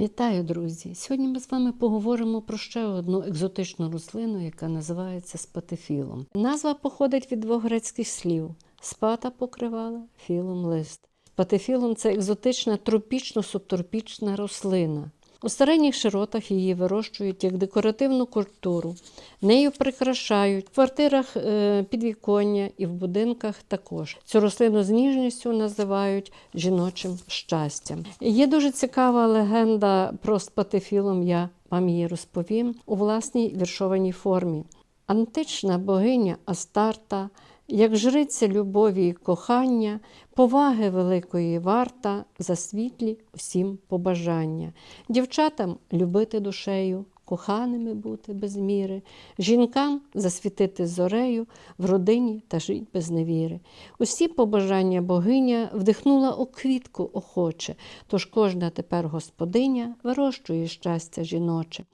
Вітаю, друзі! Сьогодні ми з вами поговоримо про ще одну екзотичну рослину, яка називається спатифілом. Назва походить від двох грецьких слів: спата покривала, філом лист. Спатифілом це екзотична тропічно-субтропічна рослина. У середніх широтах її вирощують як декоративну культуру. Нею прикрашають в квартирах е, підвіконня і в будинках також. Цю рослину з ніжністю називають жіночим щастям. Є дуже цікава легенда про спатифілом. Я вам її розповім у власній віршованій формі. Антична богиня Астарта, як жриця любові і кохання, поваги великої варта, за світлі всім побажання, дівчатам любити душею, коханими бути без міри, жінкам засвітити зорею в родині та жить без невіри. Усі побажання богиня вдихнула у квітку охоче, тож кожна тепер господиня вирощує щастя жіноче.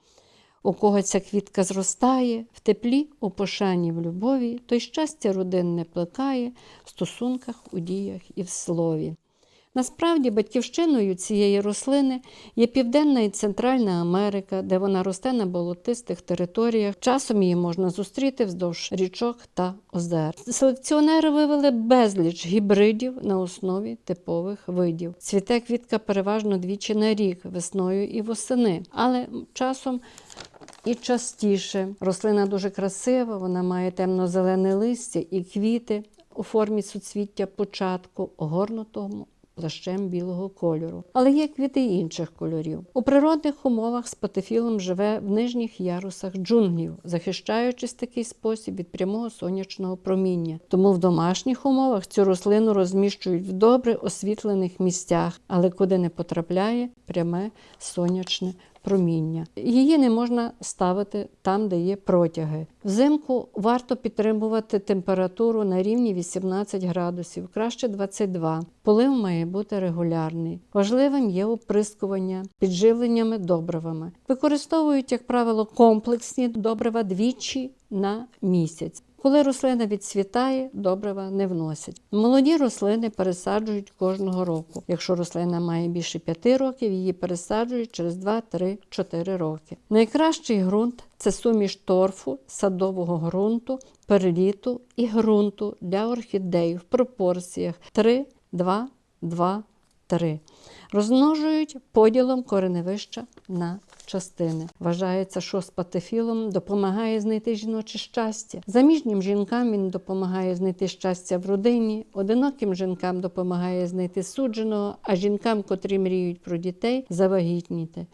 У кого ця квітка зростає, в теплі, у пошані, в любові, той щастя родинне плекає в стосунках, у діях і в слові. Насправді, батьківщиною цієї рослини є Південна і Центральна Америка, де вона росте на болотистих територіях. Часом її можна зустріти вздовж річок та озер. Селекціонери вивели безліч гібридів на основі типових видів. Цвіте квітка переважно двічі на рік, весною і восени, але часом і частіше. Рослина дуже красива, вона має темно-зелене листя і квіти у формі суцвіття початку, огорнутому плащем білого кольору. Але є квіти інших кольорів. У природних умовах спатифілом живе в нижніх ярусах джунглів, захищаючись такий спосіб від прямого сонячного проміння. Тому в домашніх умовах цю рослину розміщують в добре освітлених місцях, але куди не потрапляє пряме сонячне проміння. Її не можна ставити там, де є протяги. Взимку варто підтримувати температуру на рівні 18 градусів, краще 22. Полив має бути регулярний. Важливим є оприскування підживленнями добривами. Використовують, як правило, комплексні добрива двічі на місяць. Коли рослина відцвітає, добрива не вносять. Молоді рослини пересаджують кожного року. Якщо рослина має більше 5 років, її пересаджують через 2-3-4 роки. Найкращий ґрунт це суміш торфу, садового ґрунту, переліту і ґрунту для орхідей в пропорціях 3, 2, 2, 3. Розмножують поділом кореневища на частини. Вважається, що спатифілом допомагає знайти жіноче щастя. Заміжнім жінкам він допомагає знайти щастя в родині, одиноким жінкам допомагає знайти судженого, а жінкам, котрі мріють про дітей, завагітніти.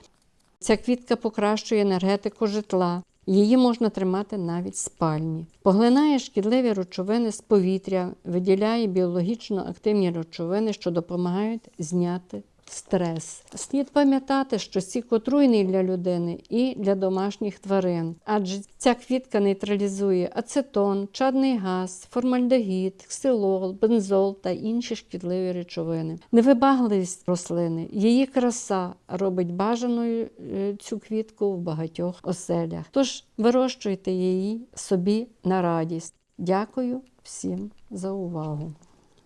Ця квітка покращує енергетику житла. Її можна тримати навіть в спальні. Поглинає шкідливі речовини з повітря, виділяє біологічно активні речовини, що допомагають зняти стрес. Слід пам'ятати, що сік отруйний для людини і для домашніх тварин, адже ця квітка нейтралізує ацетон, чадний газ, формальдегід, ксилол, бензол та інші шкідливі речовини. Невибагливість рослини, її краса робить бажаною е, цю квітку в багатьох оселях. Тож вирощуйте її собі на радість. Дякую всім за увагу.